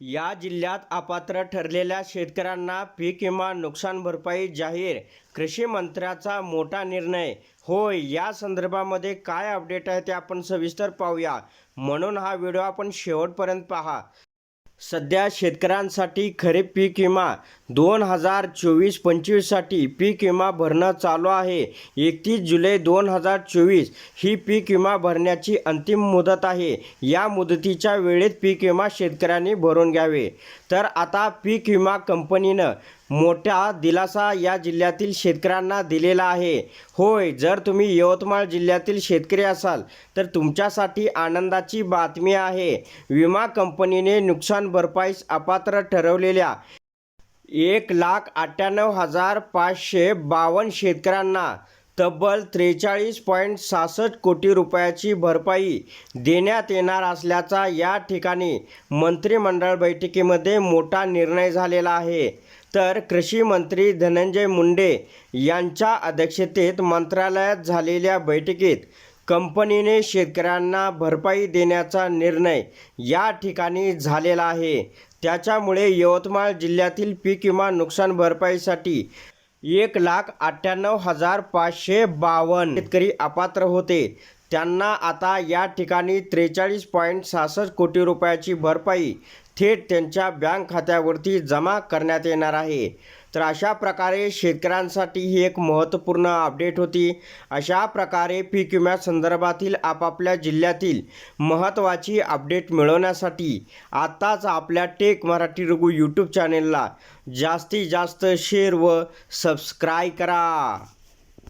या जिल्ह्यात अपात्र ठरलेल्या शेतकऱ्यांना पीक विमा नुकसान भरपाई जाहीर कृषी मंत्र्याचा मोठा निर्णय. होय या संदर्भामध्ये काय अपडेट आहे ते आपण सविस्तर पाहूया. म्हणून हा व्हिडिओ आपण शेवटपर्यंत पहा. सध्या शेतकऱ्यांसाठी खरीप पीक विमा दोन हजार चोवीस पंचवीससाठी पीक विमा भरणं चालू आहे. एकतीस जुलै दोन हजार चोवीस ही पीक विमा भरण्याची अंतिम मुदत आहे. या मुदतीच्या वेळेत पीक विमा शेतकऱ्यांनी भरून घ्यावे. तर आता पीक विमा कंपनीनं मोठा दिलासा या जिल्ह्यातील शेतकऱ्यांना दिलेला आहे. होय जर तुम्ही यवतमाळ जिल्ह्यातील शेतकरी असाल तर तुमच्यासाठी आनंदाची बातमी आहे. विमा कंपनीने नुकसान भरपाईस अपात्र ठरवलेल्या एक लाख अठ्ठ्याण्णव हजार पाचशे बावन्न शेतकऱ्यांना तब्बल त्रेचाळीस पॉईंट सहासष्ट कोटी रुपयाची भरपाई देण्यात येणार असल्याचा या ठिकाणी मंत्रिमंडळ बैठकीमध्ये मोठा निर्णय झालेला आहे. तर कृषी मंत्री धनंजय मुंडे यांच्या अध्यक्षतेत मंत्रालयात झालेल्या बैठकीत कंपनीने शेतकऱ्यांना भरपाई देण्याचा निर्णय या ठिकाणी झालेला आहे. त्याच्यामुळे यवतमाळ जिल्ह्यातील पीक विमा नुकसान भरपाईसाठी एक लाख अठ्ठ्याण्णव हजार पाचशे बावन्न शेतकरी अपात्र होते. त्यांना आता या ठिकाणी त्रेचाळीस पॉईंट सहासष्ट कोटी रुपयाची भरपाई थेट त्यांच्या बँक खात्यावरती जमा करण्यात येणार आहे. तर अशा प्रकारे शेतकऱ्यांसाठी ही एक महत्त्वपूर्ण अपडेट होती. अशा प्रकारे पीक विम्यासंदर्भातील आपापल्या जिल्ह्यातील महत्त्वाची अपडेट मिळवण्यासाठी आत्ताच आपल्या टेक मराठी रघु यूट्यूब चॅनेलला जास्तीत जास्त शेअर व सबस्क्राईब करा.